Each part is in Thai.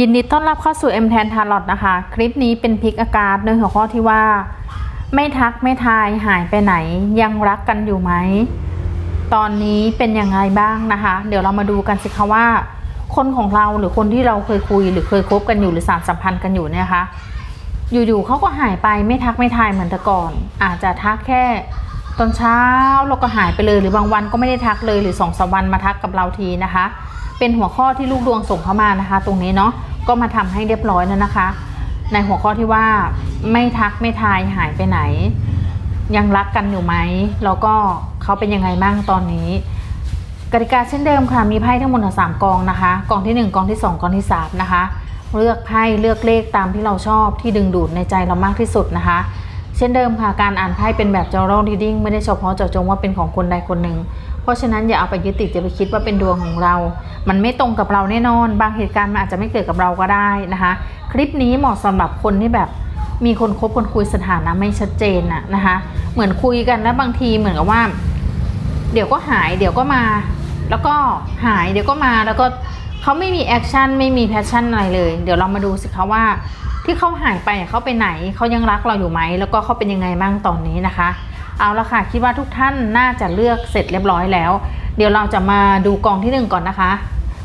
ยินดีต้อนรับเข้าสู่ M แทนทาร์ลอตนะคะ คลิปนี้เป็นพิกอากาศในหัวข้อที่ว่า ไม่ทักไม่ทายหายไปไหน ยังรักกันอยู่ไหม ตอนนี้เป็นยังไงบ้างนะคะ เดี๋ยวเรามาดูกันสิคะว่า คนของเราหรือคนที่เราเคยคุย หรือเคยคบกันอยู่หรือสานสัมพันธ์กันอยู่เนี่ยนะคะอยู่ๆเขาก็หายไปไม่ทักไม่ทายเหมือนแต่ก่อน อาจจะทักแค่ตอนเช้าแล้วก็หายไปเลย หรือบางวันก็ไม่ได้ทักเลยหรือสองสามวันมาทักกับเราทีนะคะ เป็นหัวข้อที่ลูกดวงส่งเข้ามานะคะ ตรงนี้เนาะก็มาทำให้เรียบร้อยแล้วนะคะ ในหัวข้อที่ว่าไม่ทักไม่ทายหายไปไหน ยังรักกันอยู่ไหมแล้วก็เขาเป็นยังไงบ้างตอนนี้กติกาเช่นเดิมค่ะมีไพ่ทั้งหมดสามกองนะคะกองที่ 1กองที่ 2กองที่3นะคะเลือกไพ่เลือกเลขตามที่เราชอบที่ดึงดูดในใจเรามากที่สุดนะคะ เช่นเดิมค่ะ การอ่านไพ่เป็นแบบ general reading ไม่ได้เฉพาะเจาะจงว่าเป็นของคนใดคนหนึ่ง เพราะฉะนั้นอย่าเอาไปยึดติดจะไปคิดว่าเป็นดวงของเรา มันไม่ตรงกับเราแน่นอน บางเหตุการณ์มันอาจจะไม่เกิดกับเราก็ได้นะคะ คลิปนี้เหมาะสำหรับคนที่แบบมีคนคบคนคุยสถานะไม่ชัดเจนน่ะนะคะ เหมือนคุยกันแล้วบางทีเหมือนกับว่า เดี๋ยวก็หายเดี๋ยวก็มา แล้วก็หายเดี๋ยวก็มาแล้วก็เขาไม่มีแอคชั่นไม่มีแพชชั่นอะไรเลย เดี๋ยวเรามาดูสิคะว่า ที่เขาหายไปเขาไปไหนเขายังรักเราอยู่ไหมแล้วก็เขาเป็นยังไงบ้างตอนนี้นะคะ เอาละค่ะคิดว่าทุกท่านน่าจะเลือกเสร็จเรียบร้อยแล้ว เดี๋ยวเราจะมาดูกองที่หนึ่งก่อนนะคะ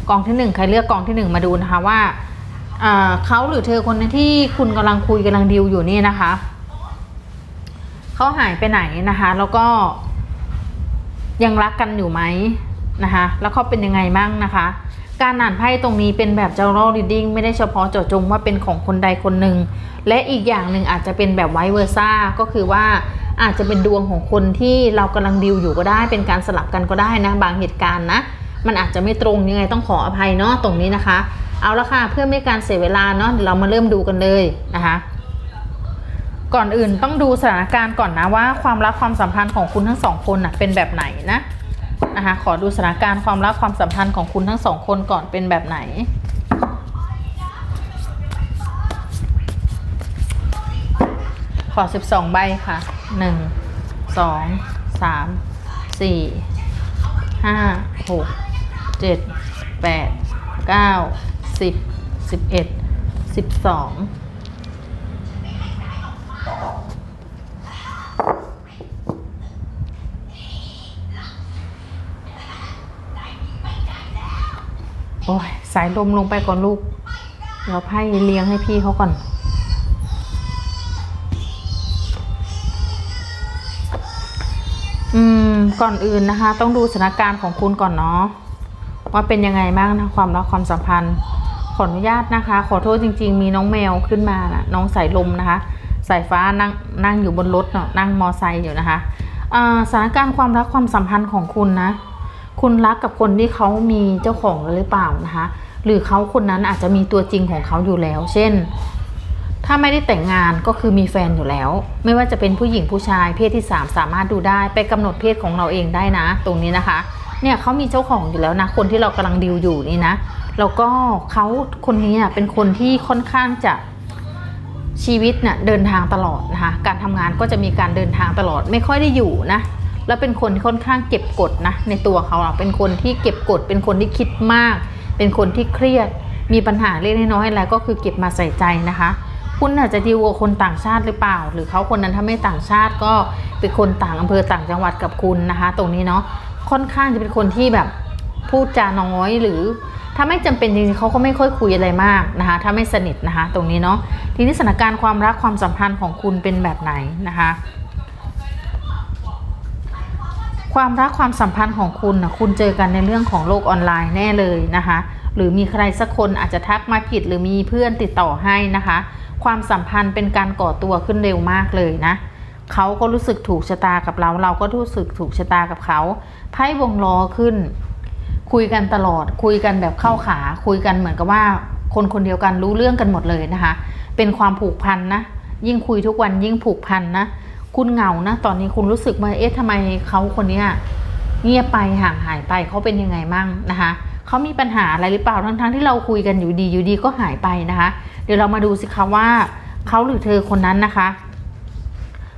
กองที่หนึ่งใครเลือกกองที่หนึ่งมาดูนะคะว่าเขาหรือเธอคนนั้นที่คุณกำลังคุยกำลังดีลอยู่นี่นะคะเขาหายไปไหนนะคะ แล้วก็ยังรักกันอยู่ไหมนะคะ แล้วเขาเป็นยังไงบ้างนะคะ การอ่านไพ่ตรงนี้เป็นแบบ general reading ไม่ได้เฉพาะเจาะจงว่าเป็นของคนใดคนหนึ่ง และอีกอย่างหนึ่งอาจจะเป็นแบบ vice versa ก็คือว่าอาจจะเป็นดวงของคนที่เรากำลังดิวอยู่ก็ได้ เป็นการสลับกันก็ได้นะบางเหตุการณ์นะ มันอาจจะไม่ตรงยังไงต้องขออภัยเนาะตรงนี้นะคะ เอาละค่ะเพื่อไม่การเสียเวลาเนาะเรามาเริ่มดูกันเลยนะคะก่อนอื่นต้องดูสถานการณ์ก่อนนะว่าความรักความสัมพันธ์ของคุณทั้งสองคนนะเป็นแบบไหนนะ นะคะขอดูสถานการณ์ความรักความสัมพันธ์ของคุณทั้งสองคนก่อนเป็นแบบไหน ขอ 12 ใบค่ะ 1 2 3 4 5 6 7 8 9 10 11 12 อ้ยสายลมลงไปก่อนลูก เดี๋ยวไพ่เลี้ยงให้พี่เขาก่อนอืมก่อนอื่นนะคะ ต้องดูสถานการณ์ของคุณก่อนเนาะว่าเป็นยังไงบ้างนะความรักความสัมพันธ์ขออนุญาตนะคะ ขอโทษจริง ๆ มีน้องแมวขึ้นมานะน้องสายลมนะคะ สายฟ้านั่งนั่งอยู่บนรถเนาะนั่งมอไซค์อยู่นะคะสถานการณ์ความรักความสัมพันธ์ของคุณนะ คุณรักกับคนที่เขามีเจ้าของหรือเปล่านะคะ หรือเขาคนนั้นอาจจะมีตัวจริงของเขาอยู่แล้ว เช่น ถ้าไม่ได้แต่งงานก็คือมีแฟนอยู่แล้ว ไม่ว่าจะเป็นผู้หญิงผู้ชายเพศที่ 3 สามารถดูได้ไปกำหนดเพศของเราเองได้นะ ตรงนี้นะคะ เนี่ยเขามีเจ้าของอยู่แล้วนะ คนที่เรากำลังดิวอยู่นี่นะแล้วก็เขาคนนี้เป็นคนที่ค่อนข้างจะชีวิตเน่ะเดินทางตลอดนะคะ การทำงานก็จะมีการเดินทางตลอดไม่ค่อยได้อยู่นะ แล้วเป็นคนที่ค่อนข้างเก็บกดนะในตัวเขาเป็นคนที่เก็บกด เป็นคนที่คิดมาก เป็นคนที่เครียด มีปัญหาเล็กน้อยอะไรก็คือเก็บมาใส่ใจนะคะ คุณอาจจะดีลกับคนต่างชาติหรือเปล่า หรือเขาคนนั้นถ้าไม่ต่างชาติก็เป็นคนต่างอำเภอต่างจังหวัดกับคุณนะคะ ตรงนี้เนาะค่อนข้างจะเป็นคนที่แบบพูดจาน้อยหรือถ้าไม่จำเป็นจริงๆเขาก็ไม่ค่อยคุยอะไรมากนะคะ ถ้าไม่สนิทนะคะ ตรงนี้เนาะทีนี้สถานการณ์ความรักความสัมพันธ์ของคุณเป็นแบบไหนนะคะ ความรักความสัมพันธ์ของคุณนะคุณเจอกันในเรื่องของโลกออนไลน์แน่เลยนะคะ หรือมีใครสักคนอาจจะทักมาผิดหรือมีเพื่อนติดต่อให้นะคะ ความสัมพันธ์เป็นการก่อตัวขึ้นเร็วมากเลยนะเขาก็รู้สึกถูกชะตากับเรา เราก็รู้สึกถูกชะตากับเขาไพ่วงล้อขึ้น คุยกันตลอด คุยกันแบบเข้าขา คุยกันเหมือนกับว่าคนคนเดียวกันรู้เรื่องกันหมดเลยนะคะ เป็นความผูกพันนะ ยิ่งคุยทุกวันยิ่งผูกพันนะ คุณเหงานะตอนนี้คุณรู้สึกว่าเอ๊ะทำไมเขาคนเนี้ยเงียบไปห่างหายไปเขาเป็นยังไงมั่งนะคะเขามีปัญหาอะไรหรือเปล่าทั้งๆที่เราคุยกันอยู่ดีอยู่ดีก็หายไปนะคะ เดี๋ยวเรามาดูสิคะว่าเขาหรือเธอคนนั้นนะคะ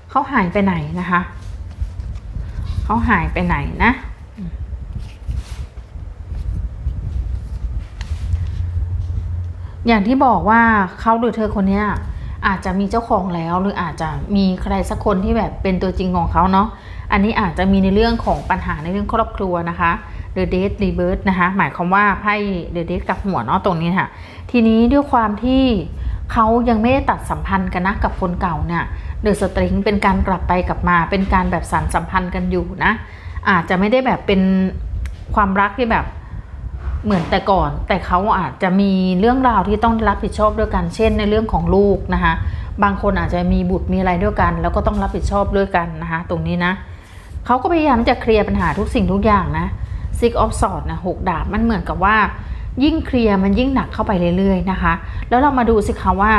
เขาหายไปไหนนะคะเขาหายไปไหนนะอย่างที่บอกว่าเขาหรือเธอคนเนี้ย อาจจะมีเจ้าของแล้ว หรืออาจจะมีใครสักคนที่แบบเป็นตัวจริงของเขาเนาะอันนี้อาจจะมีในเรื่องของปัญหาในเรื่องครอบครัวนะคะ The Death Rebirth นะคะหมายความว่าไพ่ The Death กับหัวเนาะตรงนี้ค่ะ ทีนี้ด้วยความที่เขายังไม่ได้ตัดสัมพันธ์กันนะกับคนเก่าเนี่ยเดอะสตริงเป็นการกลับไปกลับมาเป็นการแบบสานสัมพันธ์กันอยู่นะ อาจจะไม่ได้แบบเป็นความรักที่แบบ เหมือนแต่ก่อน แต่เขาอาจจะมีเรื่องราวที่ต้องรับผิดชอบด้วยกัน เช่น ในเรื่องของลูกนะคะบางคนอาจจะมีบุตรมีอะไรด้วยกัน แล้วก็ต้องรับผิดชอบด้วยกันนะคะตรงนี้นะเขาก็พยายามจะเคลียร์ปัญหาทุกสิ่งทุกอย่างนะ Six of Swords นะหกดาบมันเหมือนกับว่า ยิ่งเคลียร์มันยิ่งหนักเข้าไปเรื่อยๆนะคะ แล้วเรามาดูสิคะว่า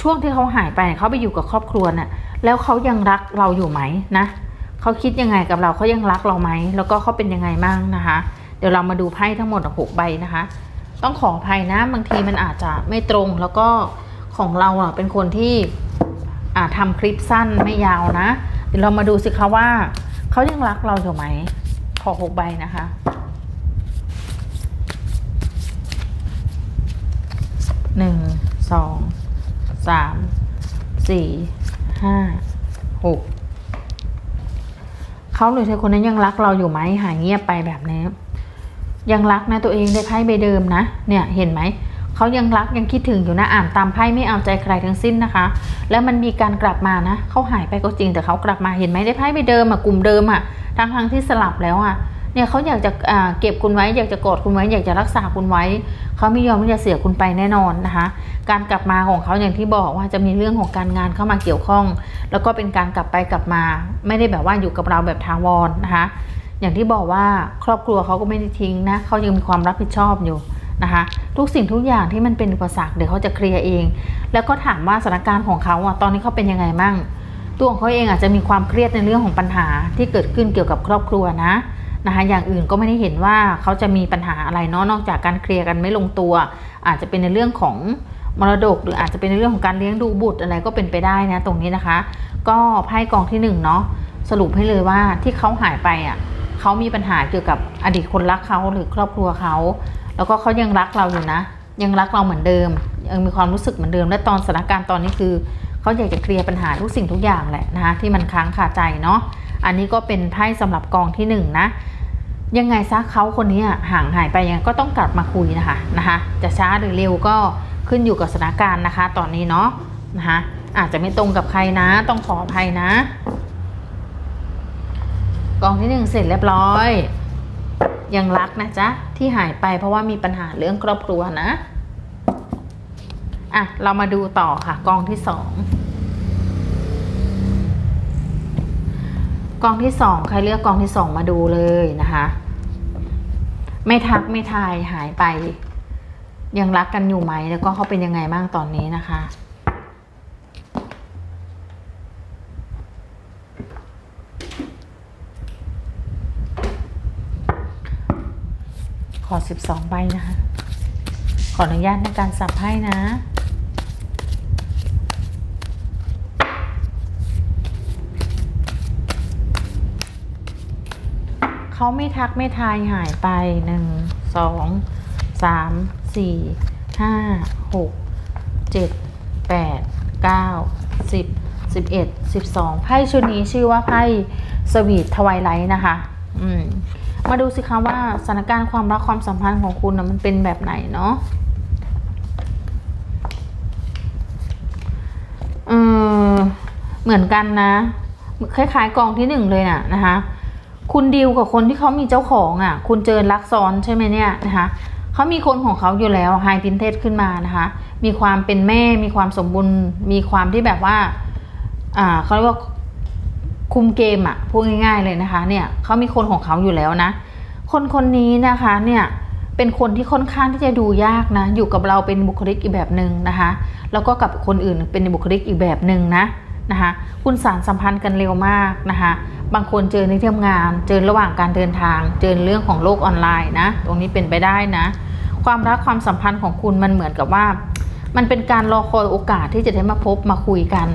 ช่วงที่เขาหายไปเนี่ยเขาไปอยู่กับครอบครัวน่ะแล้วเขายังรักเราอยู่ไหมนะเขาคิดยังไงกับเราเขายังรักเราไหมแล้วก็เขาเป็นยังไงบ้างนะคะ เดี๋ยวเรามาดูไพ่ทั้งหมดหกใบนะคะ ต้องขออภัยนะบางทีมันอาจจะไม่ตรงแล้วก็ของเราอะเป็นคนที่อ่าทำคลิปสั้นไม่ยาวนะ เดี๋ยวเรามาดูสิคะว่าเขายังรักเราอยู่ไหม ขอหกใบนะคะหนึ่งสองสามสี่ห้าหกเขาหรือเธอคนนั้นยังรักเราอยู่ไหมหายเงียบไปแบบนี้ ยังรักนะตัวเองได้ไพ่ใบเดิมนะ เนี่ยเห็นไหมเขายังรักยังคิดถึงอยู่นะอ่านตามไพ่ไม่เอาใจใครทั้งสิ้นนะคะ แล้วมันมีการกลับมานะเขาหายไปก็จริงแต่เขากลับมาเห็นไหมได้ไพ่ใบเดิมอะกลุ่มเดิมอะทั้งทงๆที่สลับแล้วอะเนี่ยเขาอยากจะเก็บคุณไว้ อยากจะกอดคุณไว้ อยากจะรักษาคุณไว้ เขาไม่ยอมที่จะเสียคุณไปแน่นอนนะคะ การกลับมาของเขาอย่างที่บอกว่าจะมีเรื่องของการงานเข้ามาเกี่ยวข้อง แล้วก็เป็นการกลับไปกลับมา ไม่ได้แบบว่าอยู่กับเราแบบทาวรนะคะ อย่างที่บอกว่าครอบครัวเขาก็ไม่ได้ทิ้งนะเขายังมีความรับผิดชอบอยู่นะคะทุกสิ่งทุกอย่างที่มันเป็นอุปสรรคเดี๋ยวเขาจะเคลียร์เอง แล้วก็ถามว่าสถานการณ์ของเขาอะตอนนี้เขาเป็นยังไงมั่ง ตัวของเขาเองอาจจะมีความเครียดในเรื่องของปัญหาที่เกิดขึ้นเกี่ยวกับครอบครัวนะนะคะอย่างอื่นก็ไม่ได้เห็นว่าเขาจะมีปัญหาอะไรเนาะนอกจากการเคลียร์กันไม่ลงตัว อาจจะเป็นในเรื่องของมรดก หรืออาจจะเป็นในเรื่องของการเลี้ยงดูบุตรอะไรก็เป็นไปได้นะตรงนี้นะคะ ก็ไพ่กองที่หนึ่งเนาะสรุปให้เลยว่าที่เขาหายไปอะ เขามีปัญหาเกี่ยวกับอดีตคนรักเขาหรือครอบครัวเขา แล้วก็เขายังรักเราอยู่นะ ยังรักเราเหมือนเดิม ยังมีความรู้สึกเหมือนเดิม และตอนสถานการณ์ตอนนี้คือเขาอยากจะเคลียร์ปัญหาทุกสิ่งทุกอย่างแหละนะคะที่มันค้างคาใจเนาะอันนี้ก็เป็นไพ่สำหรับกองที่หนึ่งนะยังไงซะเขาคนนี้อะห่างหายไปยังก็ต้องกลับมาคุยนะคะนะคะ จะช้าหรือเร็วก็ขึ้นอยู่กับสถานการณ์นะคะ ตอนนี้เนาะนะคะอาจจะไม่ตรงกับใครนะ ต้องขออภัยนะ กองที่หนึ่งเสร็จเรียบร้อย ยังรักนะจ๊ะ ที่หายไปเพราะว่ามีปัญหาเรื่องครอบครัวนะ อะ เรามาดูต่อค่ะ กองที่สองกองที่สองใครเลือกกองที่สองมาดูเลยนะคะ ไม่ทักไม่ทายหายไป ยังรักกันอยู่ไหมแล้วก็เขาเป็นยังไงบ้างตอนนี้นะคะ อสิบสองใบนะคะ ขออนุญาตในการสับให้นะ เขาไม่ทักไม่ทายหายไปหนึ่งสองสามสี่ห้าหกเจ็ดแปดเก้าสิบสิบเอ็ดสิบสองไพ่ชุดนี้ชื่อว่าไพ่สวีททวายไลท์นะคะ อืม มาดูสิคะว่าสถานการณ์ความรักความสัมพันธ์ของคุณนะมันเป็นแบบไหนเนาะเออเหมือนกันนะ คล้ายๆกองที่หนึ่งเลยน่ะนะคะคุณดีลกับคนที่เขามีเจ้าของอะ คุณเจอรักซ้อนใช่ไหมเนี่ยนะคะเขามีคนของเขาอยู่แล้วไฮพินเทสขึ้นมานะคะ มีความเป็นแม่ มีความสมบูรณ์ มีความที่แบบว่า อ่าเขาเรียกว่า คุมเกมอะพูดง่าย ๆเลยนะคะเนี่ยเขามีคนของเขาอยู่แล้วนะ คนคนนี้นะคะเนี่ยเป็นคนที่ค่อนข้างที่จะดูยากนะ อยู่กับเราเป็นบุคลิกอีกแบบหนึ่งนะคะ แล้วก็กับคนอื่นเป็นบุคลิกอีกแบบหนึ่งนะนะคะคุณสารสัมพันธ์กันเร็วมากนะคะบางคนเจอในที่ทำงาน เจอระหว่างการเดินทาง เจอเรื่องของโลกออนไลน์นะ ตรงนี้เป็นไปได้นะ ความรักความสัมพันธ์ของคุณมันเหมือนกับว่า มันเป็นการรอคอยโอกาสที่จะได้มาพบมาคุยกัน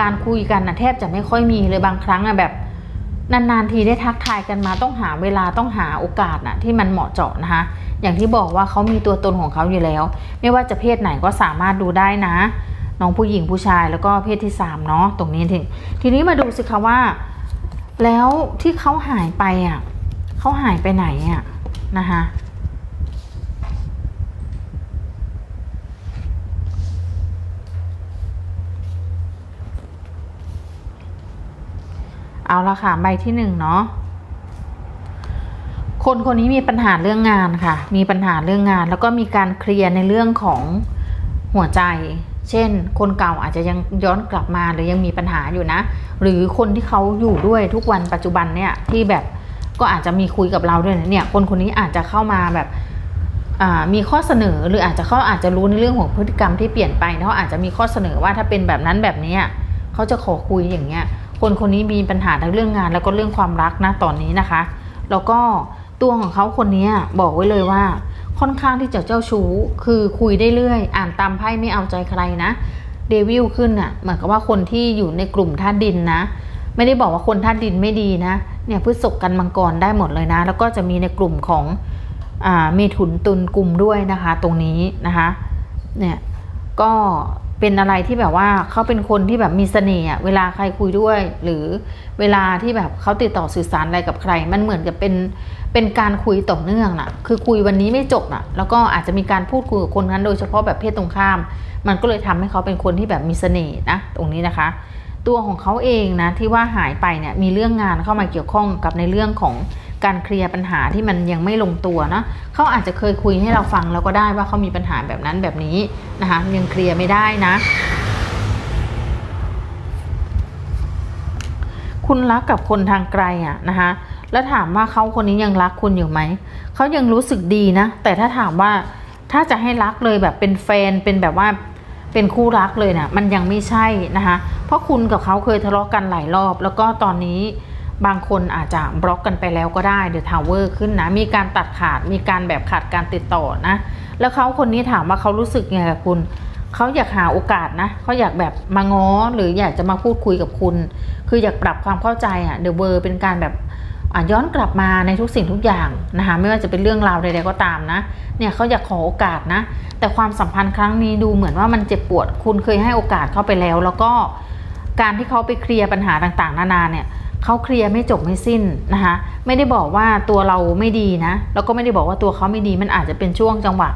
การคุยกันนะแทบจะไม่ค่อยมีเลยบางครั้งอะแบบนานๆทีได้ทักทายกันมาต้องหาเวลาต้องหาโอกาสนะที่มันเหมาะเจาะนะคะอย่างที่บอกว่าเขามีตัวตนของเขาอยู่แล้ว ไม่ว่าจะเพศไหนก็สามารถดูได้นะ น้องผู้หญิงผู้ชายแล้วก็เพศที่สามเนาะตรงนี้ทีทีนี้มาดูสิคะว่า แล้วที่เขาหายไปอะเขาหายไปไหนอะนะคะ เอาละค่ะ ใบที่หนึ่งเนาะคนคนนี้มีปัญหาเรื่องงานค่ะ มีปัญหาเรื่องงาน แล้วก็มีการเคลียร์ในเรื่องของหัวใจ เช่น คนเก่าอาจจะยังย้อนกลับมาหรือยังมีปัญหาอยู่นะ หรือคนที่เขาอยู่ด้วยทุกวันปัจจุบันเนี่ยที่แบบก็อาจจะมีคุยกับเราด้วยเนี่ย คนคนนี้อาจจะเข้ามาแบบมีข้อเสนอหรืออาจจะเขาอาจจะรู้ในเรื่องของพฤติกรรมที่เปลี่ยนไปเขาอาจจะมีข้อเสนอว่าถ้าเป็นแบบนั้นแบบนี้เขาจะขอคุยอย่างเงี้ย คนคนนี้มีปัญหาทั้งเรื่องงาน แล้วก็เรื่องความรักนะตอนนี้นะคะ แล้วก็ตัวของเขาคนนี้บอกไว้เลยว่า ค่อนข้างที่จะเจ้าชู้ คือคุยได้เรื่อย อ่านตามไพ่ไม่เอาใจใครนะเดวิลขึ้นอะเหมือนกับว่าคนที่อยู่ในกลุ่มธาตุดินนะ ไม่ได้บอกว่าคนธาตุดินไม่ดีนะเนี่ยพฤษภกันมังกรได้หมดเลยนะ แล้วก็จะมีในกลุ่มของอ่ามีถุนตุนกลุ่มด้วยนะคะ ตรงนี้นะคะเนี่ยก็ เป็นอะไรที่แบบว่าเขาเป็นคนที่แบบมีเสน่ห์เวลาใครคุยด้วย หรือเวลาที่แบบเขาติดต่อสื่อสารอะไรกับใคร มันเหมือนกับเป็นเป็นการคุยต่อเนื่องน่ะ คือคุยวันนี้ไม่จบน่ะ แล้วก็อาจจะมีการพูดคุยกับคนนั้นโดยเฉพาะแบบเพศตรงข้าม มันก็เลยทำให้เขาเป็นคนที่แบบมีเสน่ห์นะ ตรงนี้นะคะ ตัวของเขาเองนะที่ว่าหายไปเนี่ยมีเรื่องงานเข้ามาเกี่ยวข้องกับในเรื่องของการเคลียร์ปัญหาที่มันยังไม่ลงตัวนะเขาอาจจะเคยคุยให้เราฟังแล้วก็ได้ว่าเขามีปัญหาแบบนั้นแบบนี้นะคะยังเคลียร์ไม่ได้นะคุณรักกับคนทางไกลอะนะคะแล้วถามว่าเขาคนนี้ยังรักคุณอยู่ไหม เขายังรู้สึกดีนะ แต่ถ้าถามว่าถ้าจะให้รักเลยแบบเป็นแฟนเป็นแบบว่า เป็นคู่รักเลยนะ่ะมันยังไม่ใช่นะคะเพราะคุณกับเขาเคยทะเลาะกันหลายรอบ แล้วก็ตอนนี้บางคนอาจจะบล็อกกันไปแล้วก็ได้เดอะทาวเวอร์ขึ้นนะ มีการตัดขาดมีการแบบขาดการติดต่อนะ แล้วเขาคนนี้ถามว่าเขารู้สึกไงกับคุณเขาอยากหาโอกาสนะเขาอยากแบบมาง้อหรืออยากจะมาพูดคุยกับคุณ คืออยากปรับความเข้าใจอะเดอะเวอร์เป็นการแบบ ย้อนกลับมาในทุกสิ่งทุกอย่างนะคะไม่ว่าจะเป็นเรื่องราวใดๆก็ตามนะเนี่ยเขาอยากขอโอกาสนะ แต่ความสัมพันธ์ครั้งนี้ดูเหมือนว่ามันเจ็บปวด คุณเคยให้โอกาสเข้าไปแล้ว แล้วก็การที่เขาไปเคลียร์ปัญหาต่างๆ นานาเนี่ยเขาเคลียร์ไม่จบไม่สิ้นนะคะไม่ได้บอกว่าตัวเราไม่ดีนะ แล้วก็ไม่ได้บอกว่าตัวเขาไม่ดีมันอาจจะเป็นช่วงจังหวะ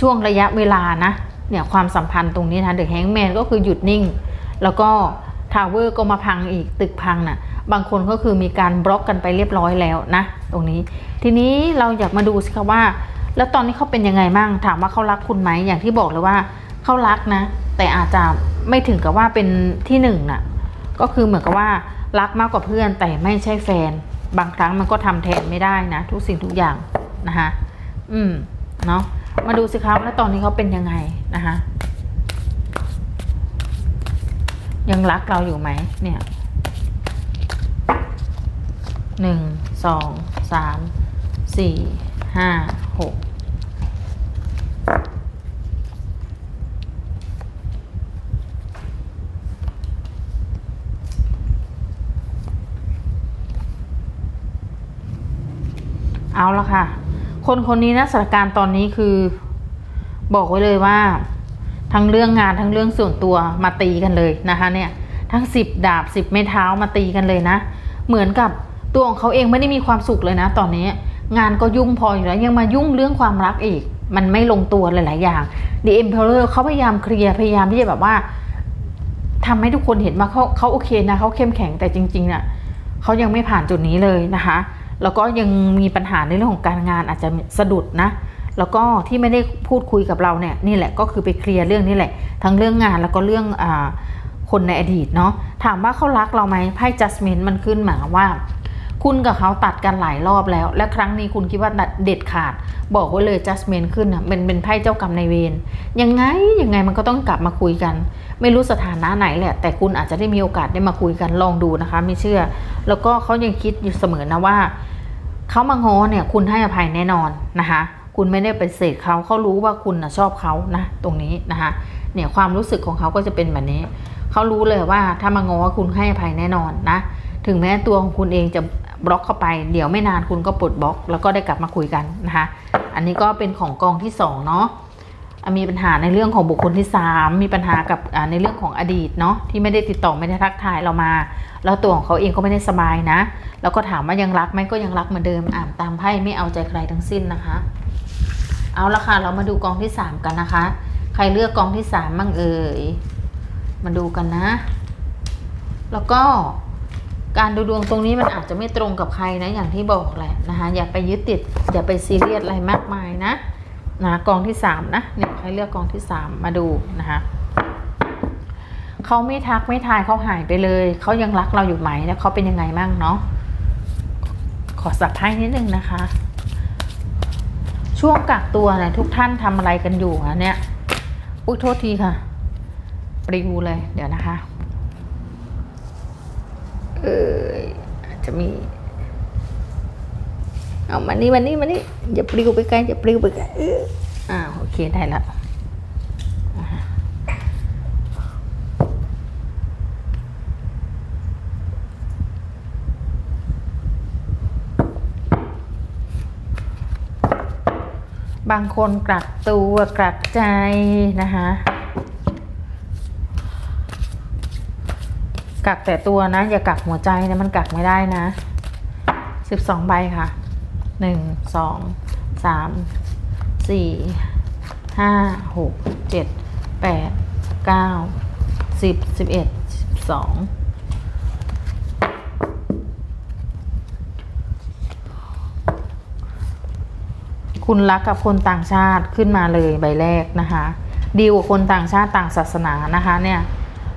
ช่วงระยะเวลานะเนี่ยความสัมพันธ์ตรงนี้นะเดอะแฮงแมนก็คือหยุดนิ่ง แล้วก็ทาวเวอร์ก็มาพังอีกตึกพังน่ะ บางคนก็คือมีการบล็อกกันไปเรียบร้อยแล้วนะ ตรงนี้ ทีนี้เราอยากมาดูสิคะว่า แล้วตอนนี้เขาเป็นยังไงบ้างถามว่าเขารักคุณไหมอย่างที่บอกเลยว่าเขารักนะ แต่อาจจะไม่ถึงกับว่าเป็นที่หนึ่งน่ะก็คือเหมือนกับว่ารักมากกว่าเพื่อนแต่ไม่ใช่แฟน บางครั้งมันก็ทำแทนไม่ได้นะ ทุกสิ่งทุกอย่างนะคะอืมเนาะมาดูสิครับแล้วตอนนี้เขาเป็นยังไงนะคะยังรักเราอยู่ไหมเนี่ย หนึ่งสองสามสี่ห้าหกเอาละค่ะ คนคนนี้นะสถานการณ์ตอนนี้คือ บอกไว้เลยว่า ทั้งเรื่องงานทั้งเรื่องส่วนตัวมาตีกันเลยนะคะเนี่ย ทั้งสิบดาบสิบไม้เท้ามาตีกันเลยนะ เหมือนกับ ตัวของเขาเองไม่ได้มีความสุขเลยนะ ตอนนี้ งานก็ยุ่งพออยู่แล้วยังมายุ่งเรื่องความรักอีก มันไม่ลงตัวหลาย ๆ อย่าง The Emperor เขาพยายามเคลียร์พยายามที่จะแบบว่าทำให้ทุกคนเห็นว่าเขาเขาโอเคนะเขาเข้มแข็งแต่จริงๆน่ะเขายังไม่ผ่านจุดนี้เลยนะคะ แล้วก็ยังมีปัญหาในเรื่องของการงานอาจจะสะดุดนะ แล้วก็ที่ไม่ได้พูดคุยกับเราเนี่ยนี่แหละก็คือไปเคลียร์เรื่องนี้แหละ ทั้งเรื่องงานแล้วก็เรื่องอคนในอดีตเนาะถามว่าเขารักเราไหมไพ่ judgment มันขึ้นหมายว่า คุณกับเขาตัดกันหลายรอบแล้ว และครั้งนี้คุณคิดว่าเด็ดขาด บอกไว้เลย judgment ขึ้นอะเป็นเป็นไพ่เจ้ากรรมในเวรยังไงยังไงมันก็ต้องกลับมาคุยกัน ไม่รู้สถานะไหนแหละ แต่คุณอาจจะได้มีโอกาสได้มาคุยกันลองดูนะคะ ไม่เชื่อ แล้วก็เขายังคิดอยู่เสมอนะว่าเขามาง้อเนี่ยคุณให้อภัยแน่นอนนะคะคุณไม่ได้ไปเสกเขาเขารู้ว่าคุณนะชอบเขานะตรงนี้นะคะเนี่ยความรู้สึกของเขาก็จะเป็นแบบนี้เขารู้เลยว่าถ้ามาง้อคุณให้อภัยแน่นอนนะถึงแม้ตัวของคุณเองจะ บล็อกเข้าไป เดี๋ยวไม่นานคุณก็ปลดบล็อก แล้วก็ได้กลับมาคุยกันนะคะ อันนี้ก็เป็นของกองที่สองเนาะมีปัญหาในเรื่องของบุคคลที่สามมีปัญหากับในเรื่องของอดีตเนาะที่ไม่ได้ติดต่อไม่ได้ทักทายเรามา แล้วตัวของเขาเองก็ไม่ได้สบายนะ แล้วก็ถามว่ายังรักไหมก็ยังรักเหมือนเดิมอ่านตามไพ่ไม่เอาใจใครทั้งสิ้นนะคะ เอาละค่ะเรามาดูกองที่สามกันนะคะ ใครเลือกกองที่สามบ้างเอ่ยมาดูกันนะ แล้วก็ การดูดวงตรงนี้มันอาจจะไม่ตรงกับใครนะอย่างที่บอกแหละนะคะอย่าไปยึดติด อย่าไปซีเรียสอะไรมากมายนะนะกองที่สามนะเนี่ยใครเลือกกองที่สามมาดูนะคะเขาไม่ทักไม่ทายเขาหายไปเลยเขายังรักเราอยู่ไหมแล้วเขาเป็นยังไงมั่งเนาะขอสับไพ่นิดนึงนะคะ ช่วงกักตัวเนี่ยทุกท่านทำอะไรกันอยู่อะเนี่ยอุ้ยโทษทีค่ะปลิวเลยเดี๋ยวนะคะ เอออาจจะมีเอามานี่มานี่มานี่อย่าปลิวไปไกลอย่าปลิวไปไกลเอออ่าโอเคได้ละบางคนกลักตัวกลักใจนะคะ กักแต่ตัวนะ อย่ากักหัวใจนะมันกักไม่ได้นะสิบสองใบค่ะหนึ่งสองสามสี่ห้าหกเจ็ดแปดเก้าสิบสิบเอ็ดสิบสองคุณรักกับคนต่างชาติขึ้นมาเลยใบแรกนะคะ ดีกว่าคนต่างชาติต่างศาสนานะคะเนี่ย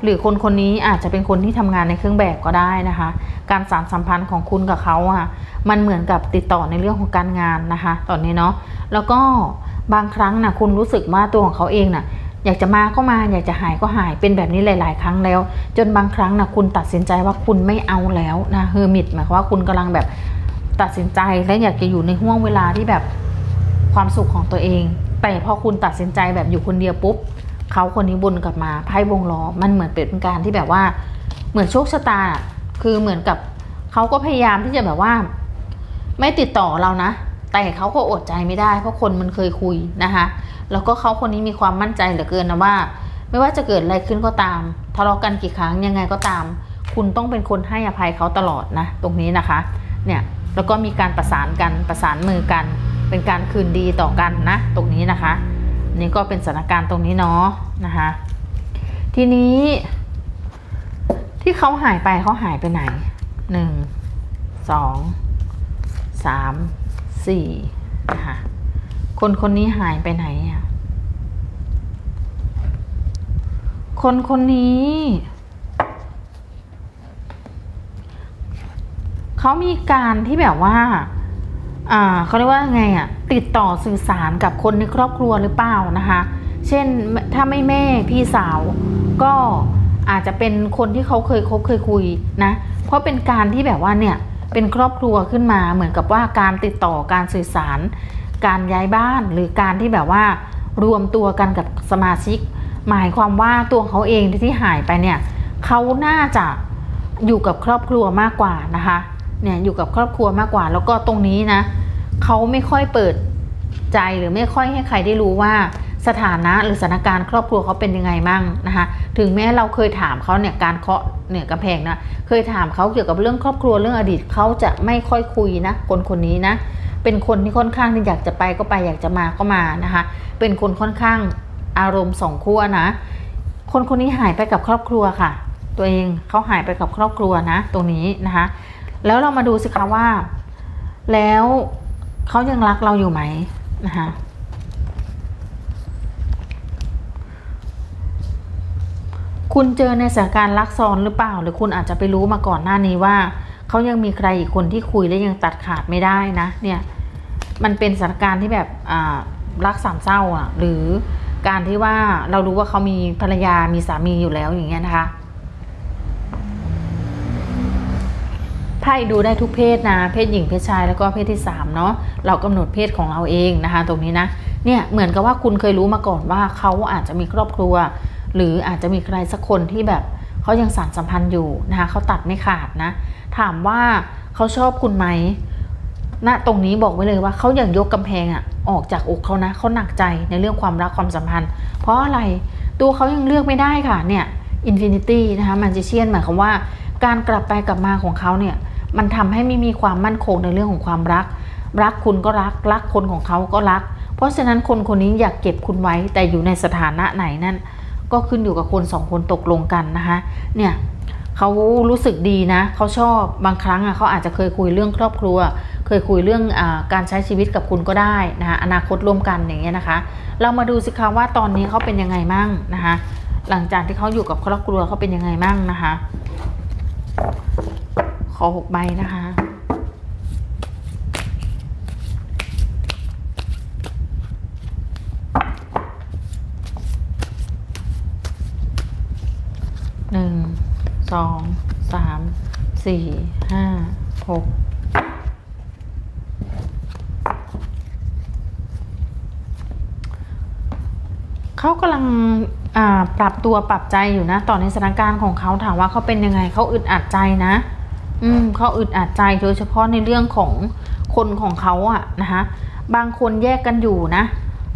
หรือคนคนนี้อาจจะเป็นคนที่ทำงานในเครื่องแบบก็ได้นะคะ การสานสัมพันธ์ของคุณกับเขาอะมันเหมือนกับติดต่อในเรื่องของการงานนะคะ ตอนนี้เนาะแล้วก็บางครั้งนะคุณรู้สึกว่าตัวของเขาเองน่ะอยากจะมาก็มาอยากจะหายก็หายเป็นแบบนี้หลาย ๆ ครั้งแล้ว จนบางครั้งนะคุณตัดสินใจว่าคุณไม่เอาแล้วนะเฮอร์มิตหมายความว่าคุณกำลังแบบตัดสินใจและอยากจะอยู่ในห่วงเวลาที่แบบความสุขของตัวเอง แต่พอคุณตัดสินใจแบบอยู่คนเดียวปุ๊บ เขาคนนี้วนกลับมาไพ่วงล้อมันเหมือนเป็นการที่แบบว่า เหมือนโชคชะตา คือเหมือนกับเขาก็พยายามที่จะแบบว่า ไม่ติดต่อเรานะ แต่เขาก็อดใจไม่ได้ เพราะคนมันเคยคุยนะคะ แล้วก็เขาคนนี้มีความมั่นใจเหลือเกินนะว่า ไม่ว่าจะเกิดอะไรขึ้นก็ตามทะเลาะกันกี่ครั้งยังไงก็ตาม คุณต้องเป็นคนให้อภัยเขาตลอดนะ ตรงนี้นะคะ เนี่ยแล้วก็มีการประสานกันประสานมือกัน เป็นการคืนดีต่อกันนะ ตรงนี้นะคะ นี่ก็เป็นสถานการณ์ตรงนี้เนาะนะคะทีนี้ ที่เขาหายไปเขาหายไปไหนหนึ่งสองสามสี่นะคะคนคนนี้หายไปไหนอะคนคนนี้เขามีการที่แบบว่า อ่าเขาเรียกว่าไงอะติดต่อสื่อสารกับคนในครอบครัวหรือเปล่านะคะ เช่นถ้าไม่แม่พี่สาวก็อาจจะเป็นคนที่เขาเคยคบเคยคุยนะเพราะเป็นการที่แบบว่าเนี่ยเป็นครอบครัวขึ้นมาเหมือนกับว่าการติดต่อการสื่อสาร การย้ายบ้านหรือการที่แบบว่ารวมตัวกันกับสมาชิก หมายความว่าตัวเขาเองที่หายไปเนี่ยเขาน่าจะอยู่กับครอบครัวมากกว่านะคะ เนี่ยอยู่กับครอบครัวมากกว่า แล้วก็ตรงนี้นะเขาไม่ค่อยเปิดใจหรือไม่ค่อยให้ใครได้รู้ว่าสถานะหรือสถานการณ์ครอบครัวเขาเป็นยังไงมั่งนะคะถึงแม้เราเคยถามเขาเนี่ยการเคาะเนี่ยกระแพงนะเคยถามเขาเกี่ยวกับเรื่องครอบครัวเรื่องอดีตเขาจะไม่ค่อยคุยนะคนคนนี้นะเป็นคนที่ค่อนข้างที่อยากจะไปก็ไปอยากจะมาก็มานะคะเป็นคนค่อนข้างอารมณ์สองขั้วนะ คนคนนี้หายไปกับครอบครัวค่ะ ตัวเองเขาหายไปกับครอบครัวนะ ตรงนี้นะคะ แล้วเรามาดูสิคะว่า แล้วเขายังรักเราอยู่ไหมนะคะคุณเจอในสถานการณ์รักซ้อนหรือเปล่า หรือคุณอาจจะไปรู้มาก่อนหน้านี้ว่าเขายังมีใครอีกคนที่คุยและยังตัดขาดไม่ได้นะเนี่ยมันเป็นสถานการณ์ที่แบบรักสามเศร้าอะหรือการที่ว่าเรารู้ว่าเขามีภรรยามีสามีอยู่แล้วอย่างเงี้ยนะคะ ไพ่ดูได้ทุกเพศนะ เพศหญิงเพศชายแล้วก็เพศที่สามเนาะเรากำหนดเพศของเราเองนะคะ ตรงนี้นะเนี่ยเหมือนกับว่าคุณเคยรู้มาก่อนว่าเขาอาจจะมีครอบครัว หรืออาจจะมีใครสักคนที่แบบเขายังสานสัมพันธ์อยู่นะคะเขาตัดไม่ขาดนะ ถามว่าเขาชอบคุณไหมณตรงนี้บอกไว้เลยว่าเขาอย่ากยกกำแพงอะออกจากอกเขานะเขาหนักใจในเรื่องความรักความสัมพันธ์ เพราะอะไรตัวเขายังเลือกไม่ได้ค่ะเนี่ยอินฟินิตี้นะคะมันจะเชียนหมายความว่าการกลับไปกลับมาของเขาเนี่ย มันทำให้ไม่มีความมั่นคงในเรื่องของความรัก รักคุณก็รัก รักคนของเขาก็รัก เพราะฉะนั้นคนคนนี้อยากเก็บคุณไว้แต่อยู่ในสถานะไหนนั่นก็ขึ้นอยู่กับคนสองคนตกลงกันนะคะ เนี่ยเขารู้สึกดีนะเขาชอบบางครั้งอะเขาอาจจะเคยคุยเรื่องครอบครัว เคยคุยเรื่องอการใช้ชีวิตกับคุณก็ได้นะคะอนาคตร่วมกันอย่างเงี้ยนะคะ เรามาดูสิคะว่าตอนนี้เขาเป็นยังไงมั่งนะคะ หลังจากที่เขาอยู่กับครอบครัวเขาเป็นยังไงมั่งนะคะ ขอหกใบนะคะหนึ่งสองสามสี่ห้าหกเขากำลังปรับตัวปรับใจอยู่นะ ต่อในสถานการณ์ของเขาถามว่าเขาเป็นยังไงเขาอึดอัดใจนะ อืมเขาอึดอัดใจโดยเฉพาะในเรื่องของคนของเขาอะนะคะบางคนแยกกันอยู่นะ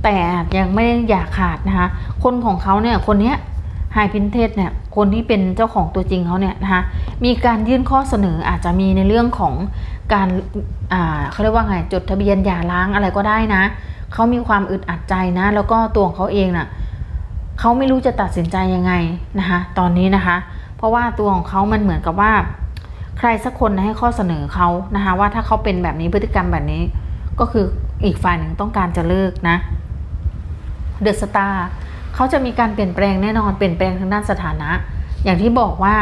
แต่ยังไม่ได้อย่าขาดนะคะคนของเขาเนี่ยคนเนี้ยไฮพินเทสเนี่ยคนที่เป็นเจ้าของตัวจริงเขาเนี่ยนะคะมีการยื่นข้อเสนออาจจะมีในเรื่องของการอ่าเขาเรียกว่าไงจดทะเบียนหย่าร้างอะไรก็ได้นะเขามีความอึดอัดใจนะ แล้วก็ตัวของเขาเองน่ะเขาไม่รู้จะตัดสินใจยังไงนะคะตอนนี้นะคะ เพราะว่าตัวของเขามันเหมือนกับว่า ใครสักคนให้ข้อเสนอเขานะคะว่าถ้าเขาเป็นแบบนี้พฤติกรรมแบบนี้ ก็คืออีกฝ่ายหนึ่งต้องการจะเลิกนะเดอะสตาร์เขาจะมีการเปลี่ยนแปลงแน่นอนเปลี่ยนแปลงทางด้านสถานะ อย่างที่บอกว่า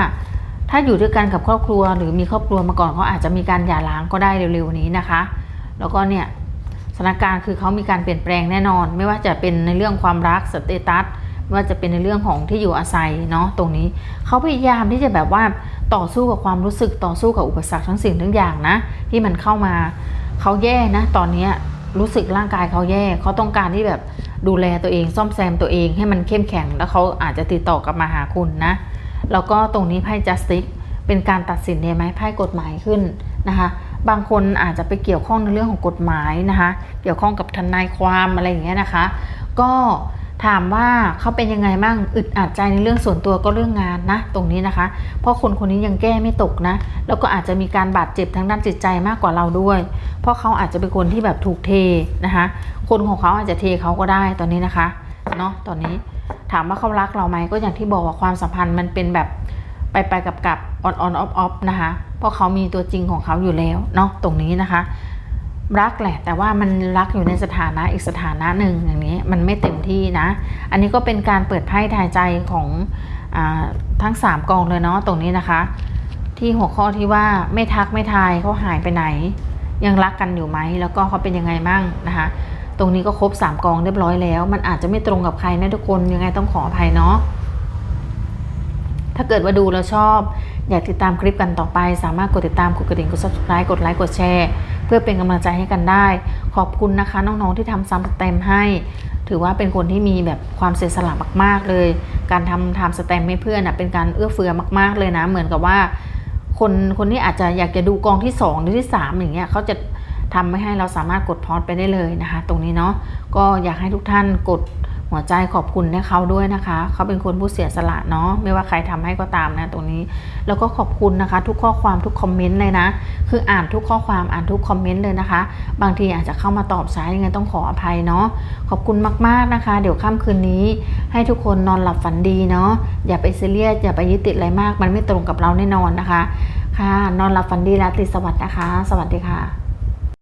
ถ้าอยู่ด้วยกันกับครอบครัว หรือมีครอบครัวมาก่อนเขาอาจจะมีการหย่าร้างก็ได้เร็วๆนี้นะคะ แล้วก็เนี่ยสถานการณ์คือเขามีการเปลี่ยนแปลงแน่นอน ไม่ว่าจะเป็นในเรื่องความรักสเตตัส ว่าจะเป็นในเรื่องของที่อยู่อาศัยเนาะตรงนี้เขาพยายามที่จะแบบว่าต่อสู้กับความรู้สึกต่อสู้กับอุปสรรคทั้งสิ่งทั้งอย่างนะ ที่มันเข้ามาเขาแย่นะ ตอนนี้รู้สึกร่างกายเขาแย่เขาต้องการที่แบบดูแลตัวเองซ่อมแซมตัวเองให้มันเข้มแข็ง แล้วเขาอาจจะติดต่อกลับมาหาคุณนะ แล้วก็ตรงนี้ไพ่ justice เป็นการตัดสินเนี่ยไหมไพ่กฎหมายขึ้นนะคะบางคนอาจจะไปเกี่ยวข้องในเรื่องของกฎหมายนะคะ เกี่ยวข้องกับทนายความอะไรอย่างเงี้ยนะคะ ก็ ถามว่าเขาเป็นยังไงบ้างอึดอัดใจในเรื่องส่วนตัวก็เรื่องงานนะ ตรงนี้นะคะ เพราะคนคนนี้ยังแก้ไม่ตกนะ แล้วก็อาจจะมีการบาดเจ็บทางด้านจิตใจมากกว่าเราด้วย เพราะเขาอาจจะเป็นคนที่แบบถูกเทนะคะ คนของเขาอาจจะเทเขาก็ได้ตอนนี้นะคะเนาะตอนนี้ถามว่าเขารักเราไหมก็อย่างที่บอกว่าความสัมพันธ์มันเป็นแบบไปไปกับกับออนออนออฟออฟนะคะ เพราะเขามีตัวจริงของเขาอยู่แล้วเนาะตรงนี้นะคะ รักแหละ แต่ว่ามันรักอยู่ในสถานะอีกสถานะหนึ่งอย่างนี้มันไม่เต็มที่นะ อันนี้ก็เป็นการเปิดไพ่ทายใจของอทั้ง 3กองเลยเนาะตรงนี้นะคะ ที่หัวข้อที่ว่าไม่ทักไม่ทายเขาหายไปไหน ยังรักกันอยู่ไหมแล้วก็เขาเป็นยังไงมั่งนะคะ ตรงนี้ก็ครบ 3กองเรียบร้อยแล้ว มันอาจจะไม่ตรงกับใครนะทุกคนยังไงต้องขออภัยเนาะถ้าเกิดว่าดูแล้วชอบ อยากติดตามคลิปกันต่อไป สามารถกดติดตามกดกระดิ่งกด subscribe กดไลค์กดแชร์ เพื่อเป็นกำลังใจให้กันได้ ขอบคุณนะคะ น้องๆที่ทำซ้ำสเต็มให้ ถือว่าเป็นคนที่มีแบบความเสียสละมากๆเลย การทำทำสเต็มให้เพื่อนนะเป็นการเอื้อเฟื้อมากๆเลยนะ เหมือนกับว่า คนคนที่อาจจะอยากจะดูกองที่2หรือที่ 3 อย่างเงี้ยเขาจะทำไม่ให้เราสามารถกดพอดไปได้เลยนะคะ ตรงนี้เนาะก็อยากให้ทุกท่านกด หัวใจขอบคุณให้เขาด้วยนะคะ เขาเป็นคนผู้เสียสละเนาะไม่ว่าใครทำให้ก็ตามนะตรงนี้ แล้วก็ขอบคุณนะคะ ทุกข้อความทุกคอมเมนต์เลยนะ คืออ่านทุกข้อความอ่านทุกคอมเมนต์เลยนะคะ บางทีอาจจะเข้ามาตอบสายยังไงต้องขออภัยเนาะขอบคุณมากๆนะคะ เดี๋ยวค่ำคืนนี้ ให้ทุกคนนอนหลับฝันดีเนาะอย่าไปซีเรียสอย่าไปยึดติดอะไรมาก มันไม่ตรงกับเราแน่นอนนะคะ ค่ะ นอนหลับฝันดีราตรีสวัสดิ์นะคะ สวัสดีค่ะ